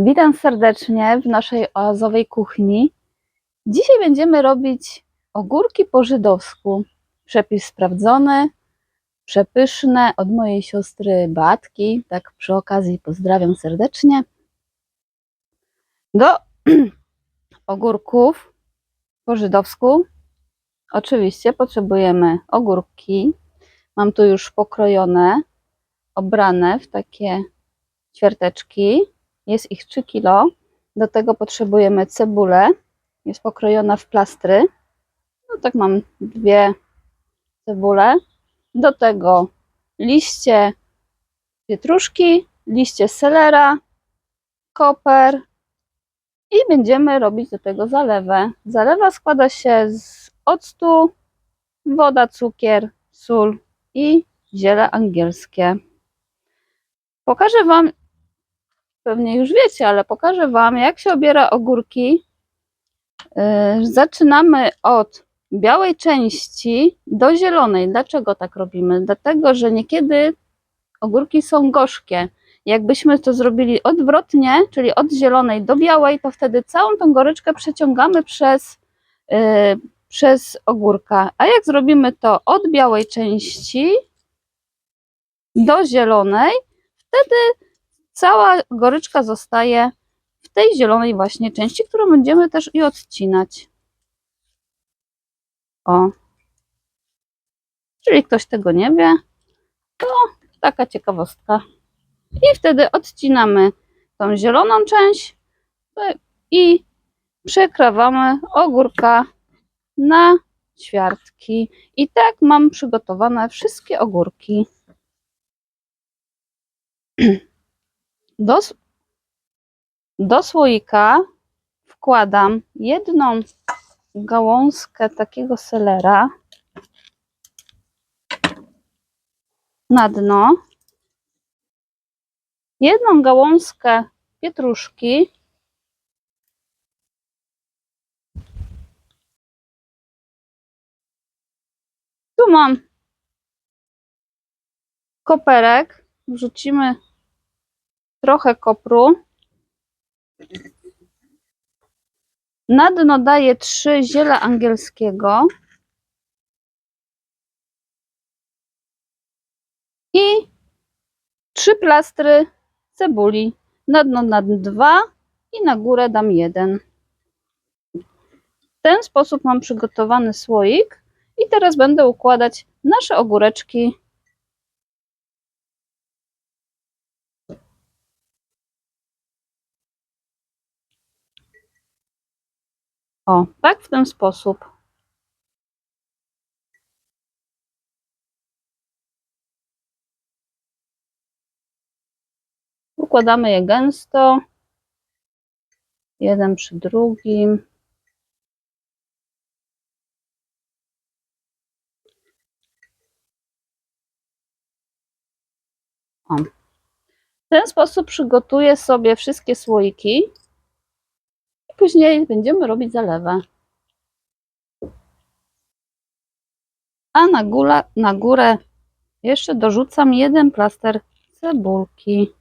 Witam serdecznie w naszej oazowej kuchni. Dzisiaj będziemy robić ogórki po żydowsku. Przepis sprawdzony, przepyszne od mojej siostry Batki. Tak przy okazji pozdrawiam serdecznie. Do ogórków po żydowsku oczywiście potrzebujemy ogórki. Mam tu już pokrojone, obrane w takie ćwiarteczki. Jest ich 3 kg. Do tego potrzebujemy cebulę. Jest pokrojona w plastry. No tak mam dwie cebule. Do tego liście pietruszki, liście selera, koper i będziemy robić do tego zalewę. Zalewa składa się z octu, woda, cukier, sól i ziele angielskie. Pokażę Wam, pewnie już wiecie, ale pokażę Wam, jak się obiera ogórki. Yy, Zaczynamy od białej części do zielonej. Dlaczego tak robimy? Dlatego, że niekiedy ogórki są gorzkie. Jakbyśmy to zrobili odwrotnie, czyli od zielonej do białej, to wtedy całą tą goryczkę przeciągamy przez, yy, przez ogórka. A jak zrobimy to od białej części do zielonej, wtedy cała goryczka zostaje w tej zielonej właśnie części, którą będziemy też i odcinać. O. Jeżeli ktoś tego nie wie, to taka ciekawostka. I wtedy odcinamy tą zieloną część i przekrawamy ogórka na ćwiartki. I tak mam przygotowane wszystkie ogórki. Do, do słoika wkładam jedną gałązkę takiego selera na dno, jedną gałązkę pietruszki, tu mam koperek, wrzucimy trochę kopru. Na dno daję trzy ziela angielskiego. I trzy plastry cebuli. Na dno dam dwa i na górę dam jeden. W ten sposób mam przygotowany słoik i teraz będę układać nasze ogóreczki O, tak w ten sposób. Układamy je gęsto, jeden przy drugim. O. W ten sposób przygotuję sobie wszystkie słoiki. Później będziemy robić zalewę. A na, na górę jeszcze dorzucam jeden plaster cebulki.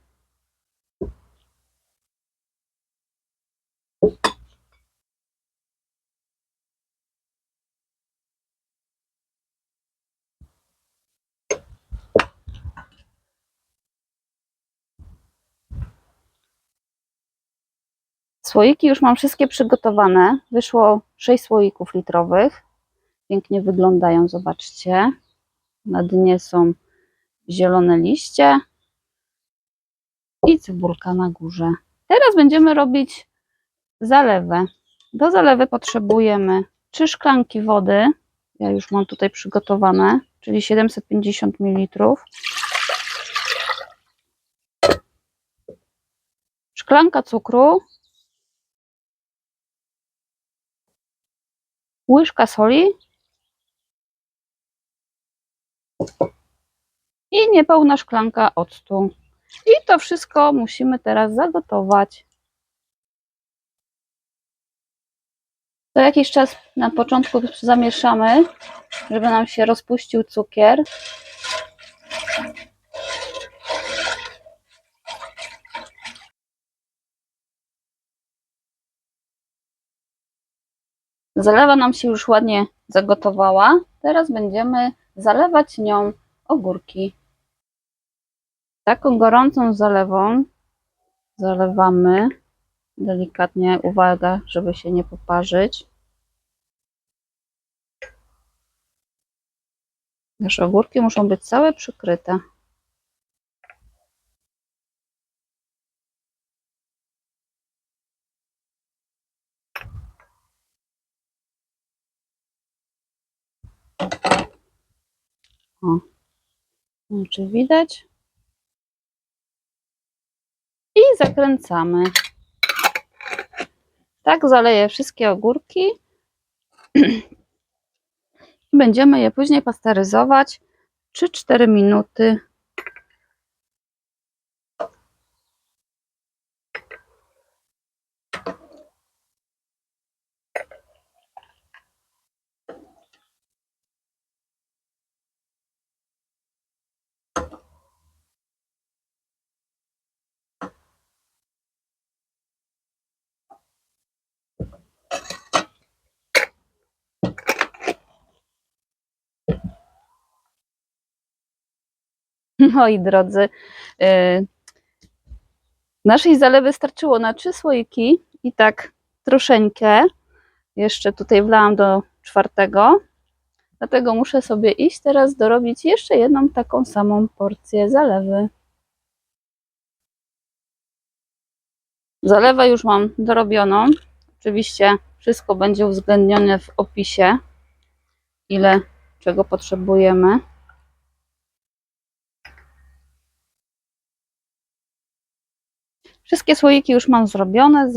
Słoiki już mam wszystkie przygotowane. Wyszło 6 słoików litrowych. Pięknie wyglądają, zobaczcie. Na dnie są zielone liście i cebulka na górze. Teraz będziemy robić zalewę. Do zalewy potrzebujemy 3 szklanki wody. Ja już mam tutaj przygotowane, czyli 750 ml. Szklanka cukru, łyżka soli i niepełna szklanka octu. I to wszystko musimy teraz zagotować. To jakiś czas na początku zamieszamy, żeby nam się rozpuścił cukier. Zalewa nam się już ładnie zagotowała. Teraz będziemy zalewać nią ogórki. Taką gorącą zalewą zalewamy delikatnie. Uwaga, żeby się nie poparzyć. Nasze ogórki muszą być całe przykryte. O, wiem, czy widać. I zakręcamy. Tak zaleję wszystkie ogórki. Będziemy je później pasteryzować 3-4 minuty. Moi drodzy, y, naszej zalewy starczyło na trzy słoiki i tak troszeczkę jeszcze tutaj wlałam do czwartego. Dlatego muszę sobie iść teraz dorobić jeszcze jedną taką samą porcję zalewy. Zalewę już mam dorobioną. Oczywiście wszystko będzie uwzględnione w opisie, ile czego potrzebujemy. Wszystkie słoiki już mam zrobione.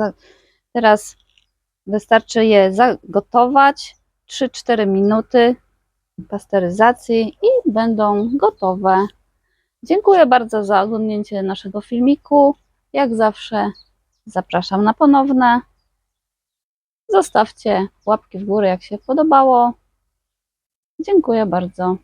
Teraz wystarczy je zagotować 3-4 minuty pasteryzacji i będą gotowe. Dziękuję bardzo za oglądnięcie naszego filmiku. Jak zawsze zapraszam na ponowne. Zostawcie łapki w górę, jak się podobało. Dziękuję bardzo.